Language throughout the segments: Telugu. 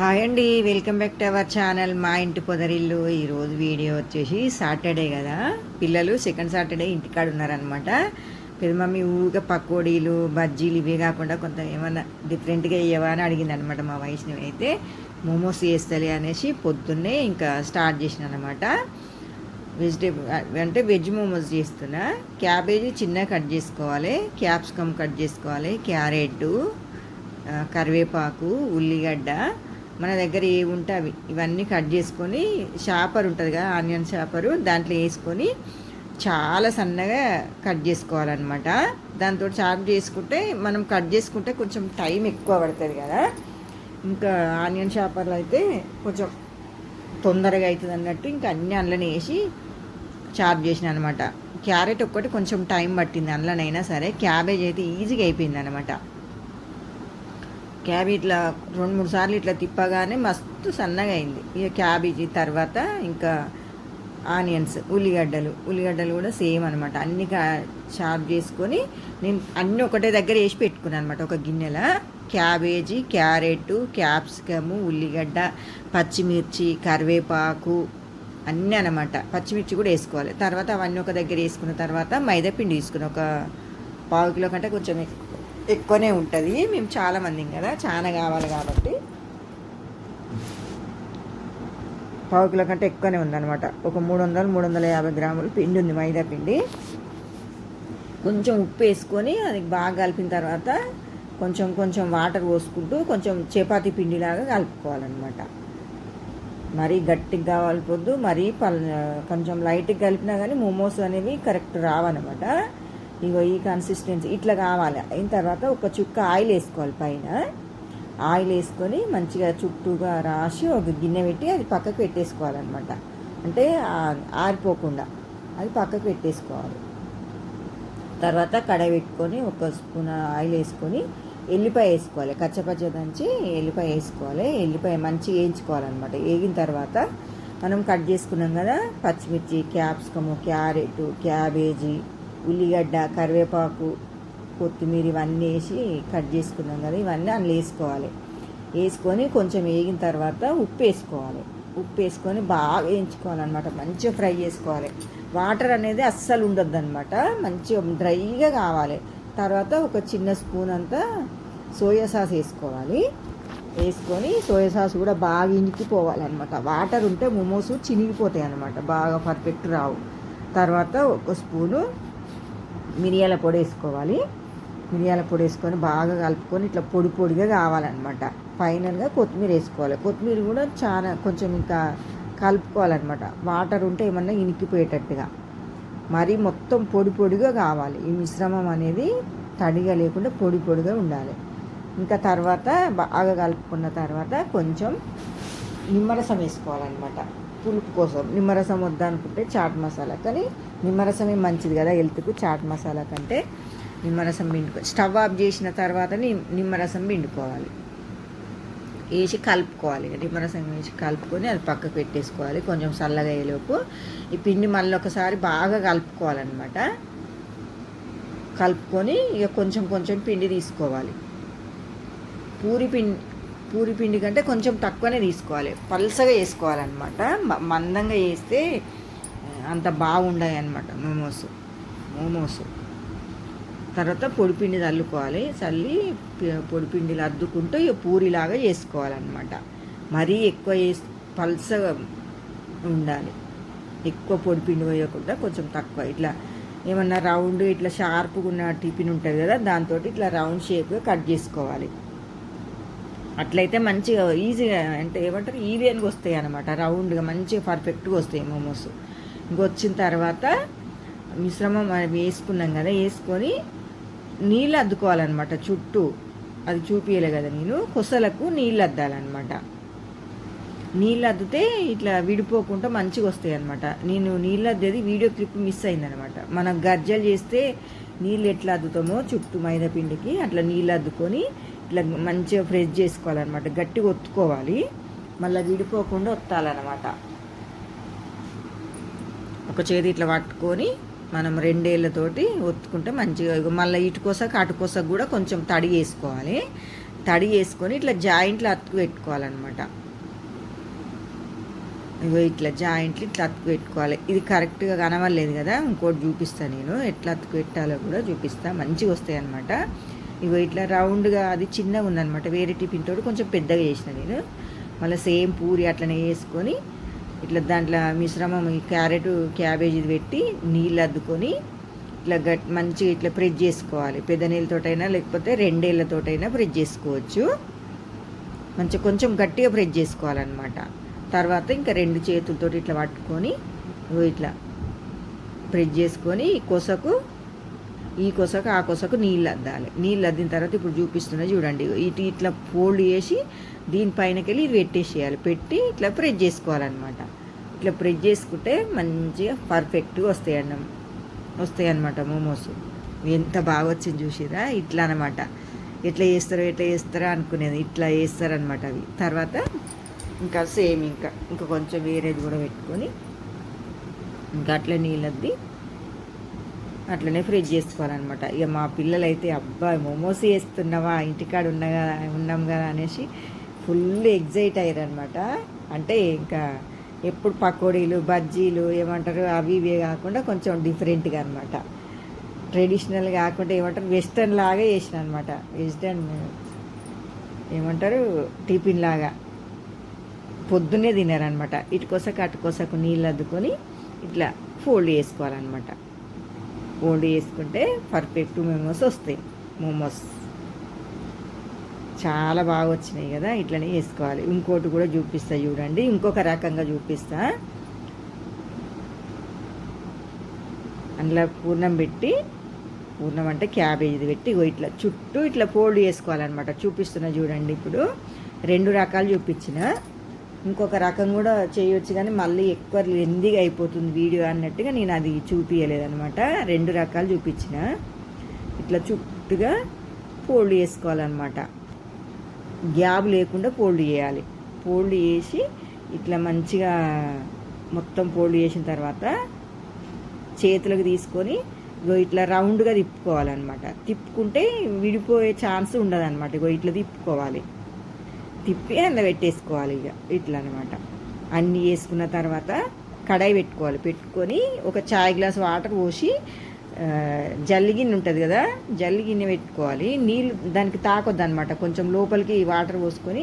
హాయ్ అండి welcome back to our channel మా ఇంటి పొదరిల్లు. ఈరోజు వీడియో వచ్చేసి సాటర్డే కదా. పిల్లలు సెకండ్ సాటర్డే ఇంటికాడ ఉన్నారనమాట పెద్ద మమ్మీ ఊగా పకోడీలు బజ్జీలు ఇవే కాకుండా కొంత ఏమన్నా డిఫరెంట్గా ఇవ్వవా అని అడిగింది అనమాట మా వైష్ణవి అయితే. మోమోస్ చేస్తలే అనేసి పొద్దున్నే ఇంకా స్టార్ట్ చేసిన అనమాట వెజిటేబుల్ అంటే వెజ్ మోమోస్ చేస్తున్నా. క్యాబేజీ చిన్నగా కట్ చేసుకోవాలి క్యాప్సికమ్ కట్ చేసుకోవాలి క్యారెట్ కరివేపాకు ఉల్లిగడ్డ మన దగ్గర ఏవి ఉంటే అవి. ఇవన్నీ కట్ చేసుకొని షాపర్ ఉంటుంది కదా ఆనియన్ షాపరు దాంట్లో వేసుకొని చాలా సన్నగా కట్ చేసుకోవాలన్నమాట. దాంతో చాప్ చేసుకుంటే మనం కట్ చేసుకుంటే కొంచెం టైం ఎక్కువ పడుతుంది కదా. ఇంకా ఆనియన్ షాపర్లు అయితే కొంచెం తొందరగా అవుతుంది అన్నట్టు ఇంకా అన్ని అందులోనే వేసి చాప్ చేసిన అనమాట క్యారెట్ ఒక్కటి కొంచెం టైం పట్టింది అందులోనైనా సరే క్యాబేజ్ అయితే ఈజీగా అయిపోయింది అనమాట క్యాబేజ్ ఇట్లా రెండు మూడు సార్లు ఇట్లా తిప్పగానే మస్తు సన్నగా అయింది ఇక క్యాబేజీ తర్వాత ఇంకా ఆనియన్స్ ఉల్లిగడ్డలు. ఉల్లిగడ్డలు కూడా సేమ్ అనమాట అన్ని చాప్ చేసుకొని నేను అన్నీ ఒకటే దగ్గర వేసి పెట్టుకున్నాను అనమాట ఒక గిన్నెల క్యాబేజీ క్యారెట్ క్యాప్సికము ఉల్లిగడ్డ పచ్చిమిర్చి కరివేపాకు అన్నీ అనమాట పచ్చిమిర్చి కూడా వేసుకోవాలి. తర్వాత అవన్నీ ఒక దగ్గర వేసుకున్న తర్వాత మైదా పిండి తీసుకుని ఒక పావు కిలో కంటే కొంచెం ఎక్కువనే ఉంటుంది. మేము చాలా మంది కదా చాలా కావాలి కాబట్టి. పావు కిలో కంటే ఎక్కువనే ఉందన్నమాట. ఒక మూడు వందలు మూడు వందల యాభై గ్రాములు పిండి ఉంది మైదా పిండి. కొంచెం ఉప్పు వేసుకొని అది బాగా కలిపిన తర్వాత కొంచెం కొంచెం వాటర్ పోసుకుంటూ కొంచెం చపాతీ పిండిలాగా కలుపుకోవాలన్నమాట. మరీ గట్టిగా కావాలిపోద్దు మరీ పల్ కొంచెం లైట్గా కలిపినా కానీ మోమోస్ అనేవి కరెక్ట్ రావన్నమాట. ఇగో ఈ కన్సిస్టెన్సీ ఇట్లా కావాలి. అయిన తర్వాత ఒక చుక్క ఆయిల్ వేసుకోవాలి పైన. ఆయిల్ వేసుకొని మంచిగా చుట్టూగా రాసి ఒక గిన్నె పెట్టి అది పక్కకు పెట్టేసుకోవాలన్నమాట. అంటే ఆరిపోకుండా అది పక్కకు పెట్టేసుకోవాలి. తర్వాత కడాయి పెట్టుకొని ఒక స్పూన్ ఆయిల్ వేసుకొని ఎల్లిపాయ వేసుకోవాలి. కచ్చపచ్చ దంచి ఎల్లిపాయ వేసుకోవాలి. ఎల్లిపాయ మంచిగా వేయించుకోవాలన్నమాట. వేగిన తర్వాత మనం కట్ చేసుకున్నాం కదా పచ్చిమిర్చి క్యాప్సికము క్యారెట్ క్యాబేజీ ఉల్లిగడ్డ కరివేపాకు కొత్తిమీర ఇవన్నీ వేసి కట్ చేసుకున్నాం కదా ఇవన్నీ అందులో వేసుకోవాలి. వేసుకొని కొంచెం వేగిన తర్వాత ఉప్పు వేసుకోవాలి. ఉప్పు వేసుకొని బాగా వేయించుకోవాలన్నమాట. మంచిగా ఫ్రై చేసుకోవాలి. వాటర్ అనేది అస్సలు ఉండొద్దు అనమాట మంచిగా డ్రైగా కావాలి. తర్వాత ఒక చిన్న స్పూన్ అంతా సోయా సాస్ వేసుకోవాలి. వేసుకొని సోయా సాస్ కూడా బాగా ఇనికిపోవాలన్నమాట వాటర్ ఉంటే మోమోస్ చినిగిపోతాయి అనమాట బాగా పర్ఫెక్ట్ రావు. తర్వాత ఒక స్పూను మిరియాల పొడి వేసుకోవాలి. మిరియాల పొడి వేసుకొని బాగా కలుపుకొని ఇట్లా పొడి పొడిగా కావాలన్నమాట. ఫైనల్గా కొత్తిమీర వేసుకోవాలి. కొత్తిమీర కూడా చాలా కొంచెం ఇంకా కలుపుకోవాలన్నమాట. వాటర్ ఉంటే ఏమన్నా ఇనికిపోయేటట్టుగా. మరి మొత్తం పొడి పొడిగా కావాలి. ఈ మిశ్రమం అనేది తడిగా లేకుండా పొడి పొడిగా ఉండాలి. ఇంకా తర్వాత బాగా కలుపుకున్న తర్వాత కొంచెం నిమ్మరసం వేసుకోవాలన్నమాట. పులుపు కోసం. నిమ్మరసం వద్దనుకుంటే చాట్ మసాలా. కానీ నిమ్మరసమే మంచిది కదా హెల్త్కు చాట్ మసాలా కంటే నిమ్మరసం పిండుకో స్టవ్ ఆఫ్ చేసిన తర్వాత నిమ్మరసం పిండుకోవాలి. వేసి కలుపుకోవాలి నిమ్మరసం వేసి కలుపుకొని అది పక్కకు పెట్టేసుకోవాలి కొంచెం చల్లగా అయ్యేలోపు. ఈ పిండి మళ్ళీ ఒకసారి బాగా కలుపుకోవాలన్నమాట. కలుపుకొని ఇక కొంచెం కొంచెం పిండి తీసుకోవాలి. పూరి పిండి పూరి పిండి కంటే కొంచెం తక్కువనే తీసుకోవాలి. పల్సగా వేసుకోవాలన్నమాట. మ- మందంగా వేస్తే అంత బాగుండాయి అనమాట మోమోస్. మోమోస్. తర్వాత పొడిపిండి చల్లుకోవాలి. చల్లి పొడిపిండిలు అద్దుకుంటూ ఇక పూరిలాగా చేసుకోవాలన్నమాట. మరీ ఎక్కువ వేసి పల్సగా ఉండాలి. ఎక్కువ పొడిపిండి వేయకుండా కొంచెం తక్కువ. ఇట్లా ఏమన్నా రౌండ్ ఇట్లా షార్ప్గా ఉన్న టిఫిన్ ఉంటుంది కదా దాంతో ఇట్లా రౌండ్ షేప్గా కట్ చేసుకోవాలి. అట్లయితే మంచిగా ఈజీగా అంటే ఏమంటారు ఈవెన్గా వస్తాయి అనమాట రౌండ్గా మంచిగా పర్ఫెక్ట్గా వస్తాయి మోమోస్. ఇంకొచ్చిన తర్వాత మిశ్రమం వేసుకున్నాం కదా వేసుకొని నీళ్ళు అద్దుకోవాలన్నమాట చుట్టూ. అది చూపించలే కదా నేను. కొసలకు నీళ్ళు అద్దాలన్నమాట. నీళ్ళు అద్దితే ఇట్లా విడిపోకుండా మంచిగా వస్తాయి అనమాట నేను నీళ్ళు అద్దేది వీడియో క్లిప్ మిస్ అయిందనమాట మనం గజ్జలు చేస్తే నీళ్ళు ఎట్లా అద్దుతామో చుట్టూ మైదాపిండికి అట్లా నీళ్ళు అద్దుకొని ఇట్లా మంచిగా ఫ్రెష్ చేసుకోవాలన్నమాట. గట్టిగా ఒత్తుకోవాలి. మళ్ళీ విడిపోకుండా ఒత్తాలన్నమాట. ఒక చేతి ఇట్లా పట్టుకొని మనం రెండేళ్ళతోటి ఒత్తుకుంటే మంచిగా మళ్ళీ ఇటు కోసకు అటు కోసకు కూడా కొంచెం తడి వేసుకోవాలి. తడి వేసుకొని ఇట్లా జాయింట్లు అతుకు పెట్టుకోవాలన్నమాట. ఇగో ఇట్లా జాయింట్లు ఇట్లా అతుకు పెట్టుకోవాలి. ఇది కరెక్ట్గా కనవలేదు కదా ఇంకోటి చూపిస్తాను నేను. ఎట్లా అతుకు పెట్టాలో కూడా చూపిస్తా. మంచిగా వస్తాయి అనమాట ఇగో ఇట్లా రౌండ్గా అది చిన్నగా ఉందనమాట వేరే టిఫిన్ తోటి కొంచెం పెద్దగా చేసిన నేను. మళ్ళీ సేమ్ పూరి అట్లనే వేసుకొని ఇట్లా దాంట్లో మిశ్రమం ఈ క్యారెట్ క్యాబేజీ పెట్టి నీళ్ళు అద్దుకొని ఇట్లా గట్ మంచిగా ఇట్లా ప్రెస్ చేసుకోవాలి. పెద్ద నీళ్ళతోటైనా లేకపోతే రెండేళ్ళతోటైనా ప్రెస్ చేసుకోవచ్చు. మంచిగా కొంచెం గట్టిగా ప్రెస్ చేసుకోవాలన్నమాట. తర్వాత ఇంకా రెండు చేతులతో ఇట్లా పట్టుకొని ఇట్లా ప్రెస్ చేసుకొని కొసకు ఈ కొసకు ఆ కొసకు నీళ్ళు అద్దాలి. నీళ్ళు అద్దిన తర్వాత ఇప్పుడు చూపిస్తున్నా చూడండి. ఇటు ఇట్లా ఫోల్డ్ చేసి దీనిపైనకెళ్ళి ఇది పెట్టేసేయాలి. పెట్టి ఇట్లా ప్రెస్ చేసుకోవాలన్నమాట. ఇట్లా ప్రెస్ చేసుకుంటే మంచిగా పర్ఫెక్ట్గా వస్తాయి అన్నం. వస్తాయి అన్నమాట మోమోస్. ఎంత బాగా వచ్చింది చూసిరా? ఇట్లా అనమాట ఎట్లా చేస్తారో ఎట్లా చేస్తారో అనుకునేది. ఇట్లా చేస్తారనమాట అవి. తర్వాత ఇంకా సేమ్ ఇంకా. ఇంకా కొంచెం వేరేది కూడా పెట్టుకొని ఇంకా అట్లా నీళ్ళద్ది అట్లనే ఫ్రిడ్జ్ చేసుకోవాలన్నమాట. ఇక మా పిల్లలు అయితే అబ్బాయి మోమోస్ వేస్తున్నావా ఇంటికాడ ఉన్న కదా ఉన్నాం కదా అనేసి ఫుల్ ఎగ్జైట్ అయ్యారనమాట అంటే ఇంకా ఎప్పుడు పకోడీలు బజ్జీలు ఏమంటారు అవి ఇవే కాకుండా కొంచెం డిఫరెంట్గా అనమాట ట్రెడిషనల్ కాకుండా ఏమంటారు వెస్టర్న్ లాగా చేసిన అనమాట వెస్టర్న్ ఏమంటారు టిఫిన్ లాగా. పొద్దున్నే తినారనమాట ఇటుకొసకు అటుకొసకు నీళ్ళు అద్దుకొని ఇట్లా ఫోల్డ్ చేసుకోవాలన్నమాట. ఫోల్డ్ చేసుకుంటే పర్ఫెక్ట్ మోమోస్ వస్తాయి. మోమోస్ చాలా బాగా వచ్చినాయి కదా ఇట్లనే వేసుకోవాలి. ఇంకోటి కూడా చూపిస్తా చూడండి. ఇంకొక రకంగా చూపిస్తా. అందులో పూర్ణం పెట్టి పూర్ణం అంటే క్యాబేజీది పెట్టి ఇట్లా చుట్టూ ఇట్లా ఫోల్డ్ చేసుకోవాలన్నమాట. చూపిస్తున్నా చూడండి ఇప్పుడు. రెండు రకాలు చూపించిన. ఇంకొక రకం కూడా చేయొచ్చు కానీ మళ్ళీ ఎక్కువ లెందీగా అయిపోతుంది వీడియో అన్నట్టుగా నేను అది చూపించలేదనమాట రెండు రకాలు చూపించిన. ఇట్లా చుట్టుగా ఫోల్డ్ చేసుకోవాలన్నమాట. గ్యాప్ లేకుండా ఫోల్డ్ చేయాలి. ఫోల్డ్ చేసి ఇట్లా మంచిగా మొత్తం ఫోల్డ్ చేసిన తర్వాత చేతులకు తీసుకొని ఇగో ఇట్లా రౌండ్గా తిప్పుకోవాలన్నమాట. తిప్పుకుంటే విడిపోయే ఛాన్స్ ఉండదన్నమాట. ఇగో ఇట్లా తిప్పుకోవాలి. తిప్పి అందులో పెట్టేసుకోవాలి ఇక ఇట్లా అనమాట అన్నీ వేసుకున్న తర్వాత కడాయి పెట్టుకోవాలి. పెట్టుకొని ఒక చాయ్ గ్లాస్ వాటర్ పోసి ఆ, జల్లి గిన్నె ఉంటుంది కదా జల్లి గిన్నె పెట్టుకోవాలి. నీళ్ళు దానికి తాకొద్దు అనమాట కొంచెం లోపలికి వాటర్ పోసుకొని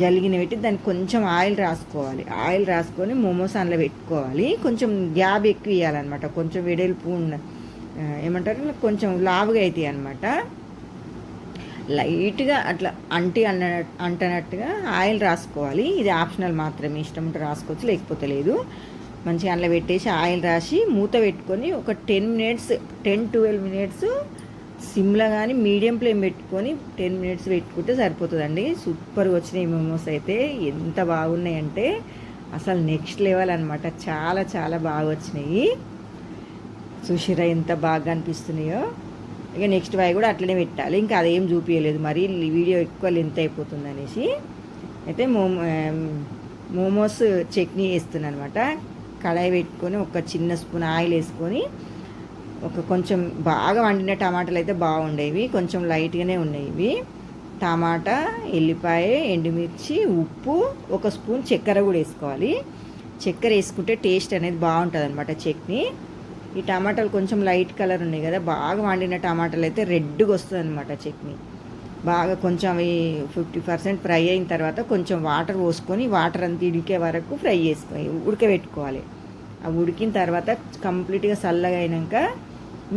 జల్లి గిన్నె పెట్టి దానికి కొంచెం ఆయిల్ రాసుకోవాలి. ఆయిల్ రాసుకొని మోమోస్ అందులో పెట్టుకోవాలి. కొంచెం గ్యాబ్ ఎక్కువ ఇవ్వాలన్నమాట కొంచెం వెడల్పు ఉన్న ఏమంటారు? కొంచెం లావుగా అవుతాయి అనమాట లైట్గా అట్లా అంటి అన్న అంటనట్టుగా ఆయిల్ రాసుకోవాలి. ఇది ఆప్షనల్ మాత్రమే. ఇష్టం ఉంటే రాసుకోవచ్చు లేకపోతే లేదు. మంచిగా అందులో పెట్టేసి ఆయిల్ రాసి మూత పెట్టుకొని ఒక ten minutes ten twelve minutes సిమ్లో కానీ మీడియం ఫ్లేమ్ పెట్టుకొని టెన్ మినిట్స్ పెట్టుకుంటే సరిపోతుందండి. సూపర్గా వచ్చినాయి మోమోస్ అయితే. ఎంత బాగున్నాయంటే అసలు నెక్స్ట్ లెవెల్ అనమాట చాలా చాలా బాగా వచ్చినాయి. చూసిరా ఎంత బాగా అనిపిస్తున్నాయో. ఇక నెక్స్ట్ వై కూడా అట్లనే పెట్టాలి. ఇంకా అదేం చూపించలేదు మరి వీడియో ఎక్కువ లెంత్ అయిపోతుంది అనేసి. అయితే మోమో మోమోస్ చట్నీ వేస్తున్నాను అనమాట కడాయి పెట్టుకొని ఒక చిన్న స్పూన్ ఆయిల్ వేసుకొని ఒక కొంచెం బాగా వండిన టమాటాలు అయితే బాగుండేవి కొంచెం లైట్గానే ఉండేవి టమాటా ఎల్లిపాయ ఎండుమిర్చి ఉప్పు ఒక స్పూన్ చక్కెర కూడా వేసుకోవాలి. చక్కెర వేసుకుంటే టేస్ట్ అనేది బాగుంటుంది అనమాట చట్నీ. ఈ టమాటాలు కొంచెం లైట్ కలర్ ఉన్నాయి కదా బాగా వండిన టమాటాలు అయితే రెడ్గా వస్తుంది అనమాట చట్నీ. బాగా కొంచెం అవి ఫిఫ్టీ పర్సెంట్ ఫ్రై అయిన తర్వాత కొంచెం వాటర్ పోసుకొని వాటర్ అంతా ఇడికే వరకు ఫ్రై చేసుకొని ఉడకబెట్టుకోవాలి. ఆ ఉడికిన తర్వాత కంప్లీట్గా చల్లగా అయినాక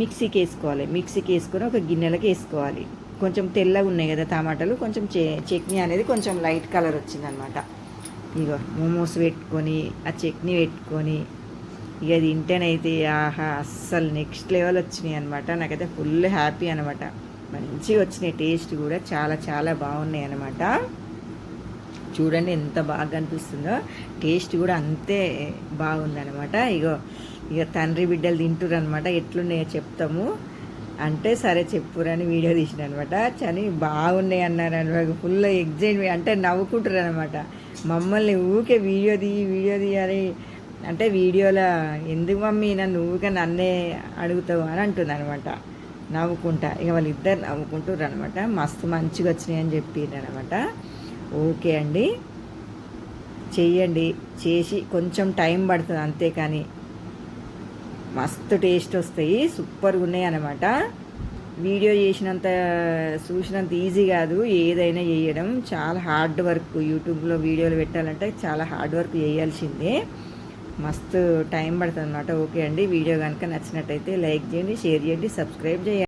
మిక్సీకి వేసుకోవాలి. మిక్సీకి వేసుకొని ఒక గిన్నెలకు వేసుకోవాలి. కొంచెం తెల్లగా ఉన్నాయి కదా టమాటాలు కొంచెం చట్నీ అనేది కొంచెం లైట్ కలర్ వచ్చిందనమాట ఇగో మోమోస్ పెట్టుకొని ఆ చట్నీ పెట్టుకొని ఇక తింటేనైతే ఆహా అస్సలు నెక్స్ట్ లెవెల్ వచ్చినాయి అనమాట నాకైతే ఫుల్ హ్యాపీ అనమాట మంచిగా వచ్చినాయి టేస్ట్ కూడా చాలా చాలా బాగున్నాయి అనమాట చూడండి ఎంత బాగా అనిపిస్తుందో. టేస్ట్ కూడా అంతే బాగుందనమాట ఇగో ఇక తండ్రి బిడ్డలు తింటురు అనమాట ఎట్లున్నాయో చెప్తాము. అంటే సరే చెప్పురని వీడియో తీసిన అనమాట కానీ బాగున్నాయి అన్నారు అనమాట ఫుల్ ఎగ్జైట్మెంట్ అంటే నవ్వుకుంటారు అనమాట మమ్మల్ని ఊకే వీడియో తీయి వీడియో తీయాలి అంటే వీడియోలో ఎందుకు మమ్మీ నన్ను ఊరికే నన్నే అడుగుతావు అని అంటుంది అనమాట నవ్వుకుంటా. ఇక వాళ్ళిద్దరు నవ్వుకుంటారు అనమాట మస్తు మంచిగా వచ్చినాయి అని చెప్పారు అనమాట ఓకే అండి. చెయ్యండి. చేసి కొంచెం టైం పడుతుంది అంతే కానీ. మస్తు టేస్ట్ వస్తాయి. సూపర్గా ఉన్నాయి అనమాట వీడియో చేసినంత చూసినంత ఈజీ కాదు. ఏదైనా చేయడం. చాలా హార్డ్ వర్క్. యూట్యూబ్లో వీడియోలు పెట్టాలంటే చాలా హార్డ్ వర్క్ చేయాల్సిందే. మస్తు టైం పడుతుంది అనమాట ఓకే అండి వీడియో కనుక నచ్చినట్టయితే లైక్ చేయండి షేర్ చేయండి సబ్స్క్రైబ్ చేయండి.